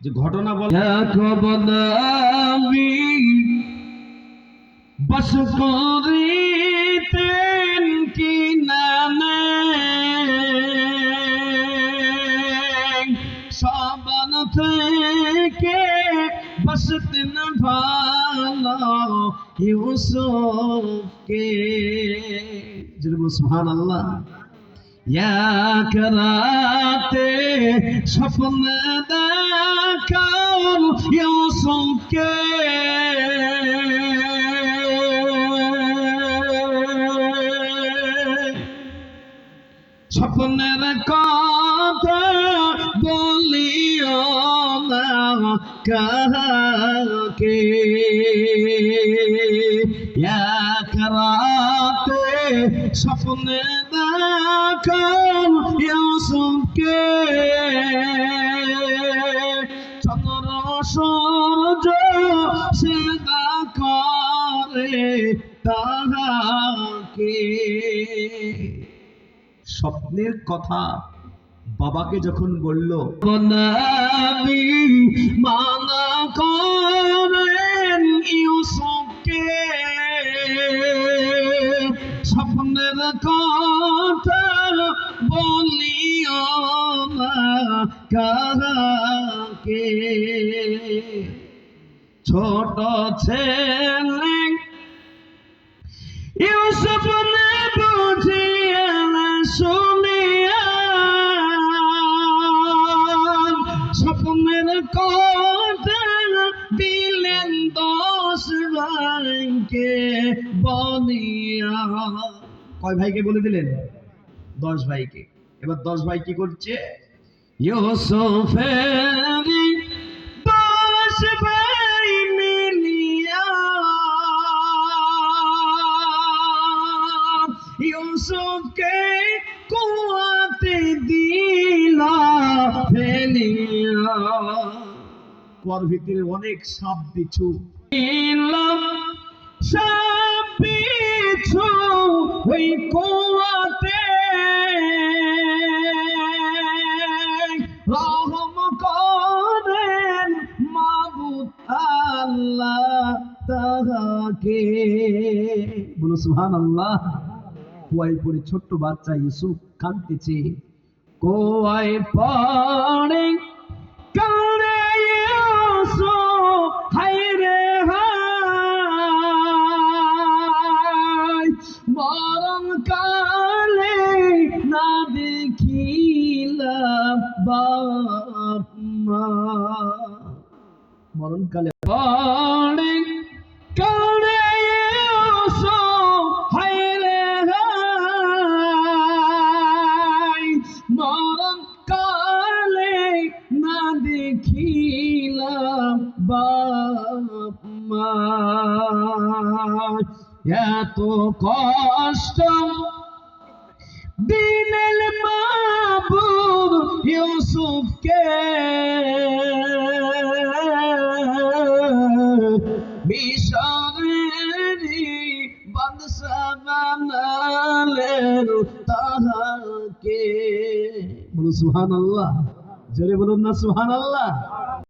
যে ঘটনা বল আমি বস কি থেকে বসতেন ভালো ইউসুফকে। যেরকম সুহান আল্লাহ এক রাতে স্বপ্ন দেখাও ইউসুফকে স্বপ্নের কথা বলিও না কাকে এক রাতে স্বপ্নে দেখান স্বপ্নের কথা বাবাকে যখন বলল স্বপ্নের কথা বলিও ছোট ছেলে দিলেন দশ ভাইকে বলিয়া কয় ভাইকে বলে দিলেন? দশ ভাইকে। এবার দশ ভাই কি করছে? ইউসুফের ইউসুফকে কুয়াতে দিলা ফেলিয়া। কুয়ার ভিতরে অনেক সাপ দিলাম সব পিছু ওই কুয়াতে। রহম করেন মাবুদ আল্লাহ তাহাকে। বলো সুহান আল্লাহ কুয়ায় পড়ে ছোট্ট বাচ্চা ইউসুফ কাঁদতেছে। কোয়ায় পড়ে কারে ইউসুফ হায়রে হায়। মরণ কালে না দেখিলাম বাপ মা। মরণকালে এত কষ্ট। দিনের মাবুদ ইউসুফকে মিশরেরই বাদশা তাহাকে বলো সুহান আল্লাহ জোরে বলুন না সুহান আল্লাহ